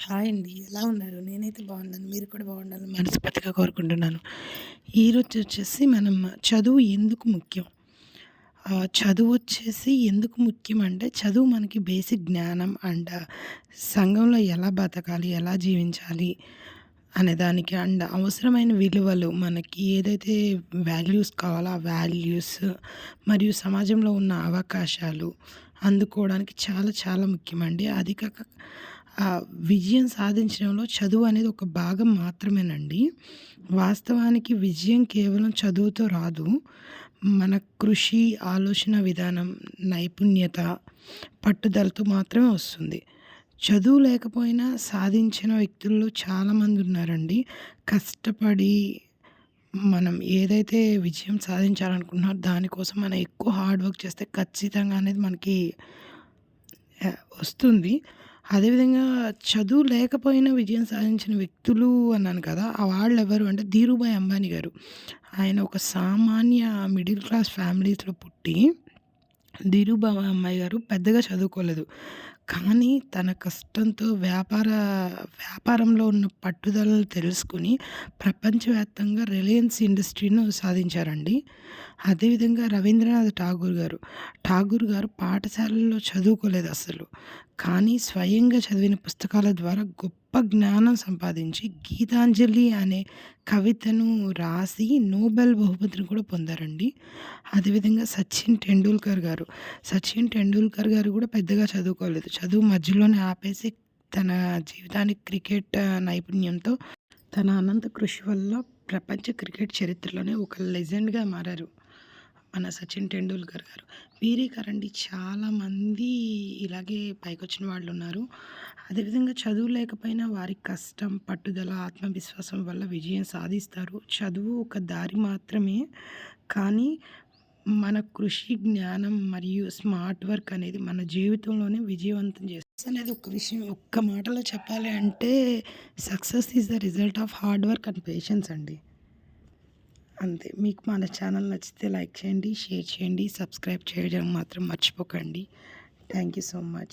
Hi అండి. ఎలా ఉన్నారు? నేనైతే బాగున్నాను. మీరు కూడా బాగుండాలని మనస్ఫూర్తిగా కోరుకుంటున్నాను. ఈరోజు వచ్చేసి మనం చదువు ఎందుకు ముఖ్యం? చదువు వచ్చేసి ఎందుకు ముఖ్యం అంటే చదువు మనకి బేసిక్ జ్ఞానం అండ్ సంఘంలో ఎలా బతకాలి, ఎలా జీవించాలి అనే దానికి అండ్ అవసరమైన విలువలు మనకి ఏదైతే వాల్యూస్ కావాలో ఆ వాల్యూస్ మరియు సమాజంలో ఉన్న అవకాశాలు అందుకోవడానికి చాలా చాలా ముఖ్యమండి. అది కాక విజయం సాధించడంలో చదువు అనేది ఒక భాగం మాత్రమేనండి. వాస్తవానికి విజయం కేవలం చదువుతో రాదు. మన కృషి, ఆలోచన విధానం, నైపుణ్యత, పట్టుదలతో మాత్రమే వస్తుంది. చదువు లేకపోయినా సాధించిన వ్యక్తుల్లో చాలామంది ఉన్నారండి. కష్టపడి మనం ఏదైతే విజయం సాధించాలనుకుంటున్నారో దానికోసం మనం ఎక్కువ హార్డ్ వర్క్ చేస్తే ఖచ్చితంగా అనేది మనకి వస్తుంది. అదేవిధంగా చదువు లేకపోయినా విజయం సాధించిన వ్యక్తులు అన్నాను కదా! ఆ వాళ్ళు ఎవరు అంటే ధీరుభాయ్ అంబానీ గారు. ఆయన ఒక సామాన్య మిడిల్ క్లాస్ ఫ్యామిలీస్‌లో పుట్టి ధీరుభాయ్ అమ్మాయి గారు పెద్దగా చదువుకోలేదు. కానీ తన కష్టంతో వ్యాపార వ్యాపారంలో ఉన్న పట్టుదలను తెలుసుకుని ప్రపంచవ్యాప్తంగా రిలయన్స్ ఇండస్ట్రీను సాధించారండి. అదేవిధంగా రవీంద్రనాథ్ ఠాగూర్ గారు. ఠాగూర్ గారు పాఠశాలల్లో చదువుకోలేదు అస్సలు. కానీ స్వయంగా చదివిన పుస్తకాల ద్వారా గొప్ప జ్ఞానం సంపాదించి 'గీతాంజలి' అనే కవితను రాసి నోబెల్ బహుమతిని కూడా పొందారండి. అదేవిధంగా సచిన్ టెండూల్కర్ గారు. సచిన్ టెండూల్కర్ గారు కూడా పెద్దగా చదువుకోలేదు. చదువు మధ్యలోనే ఆపేసి తన జీవితాన్ని క్రికెట్ నైపుణ్యంతో తన అనంత కృషి వల్ల ప్రపంచ క్రికెట్ చరిత్రలోనే ఒక లెజెండ్‌గా మారారు. మన సచిన్ టెండూల్కర్ గారు. వీరే కారండి చాలామంది ఇలాగే పైకొచ్చిన వాళ్ళున్నారు. అదేవిధంగా చదువు లేకపోయినా వారి కష్టం, పట్టుదల, ఆత్మవిశ్వాసం వల్ల విజయం సాధిస్తారు. చదువు ఒక దారి మాత్రమే. కానీ మన కృషి, జ్ఞానం మరియు స్మార్ట్ వర్క్ అనేది మన జీవితంలోనే విజయవంతం చేస్తుంది. అనేది ఒక విషయం ఒక్క మాటలో చెప్పాలి అంటే success is the result of hard work and patience అండి. అంతే. మీకు మన ఛానల్ నచ్చితే లైక్ చేయండి, షేర్ చేయండి, సబ్స్క్రైబ్ చేయడం మాత్రం మర్చిపోకండి. Thank you so much.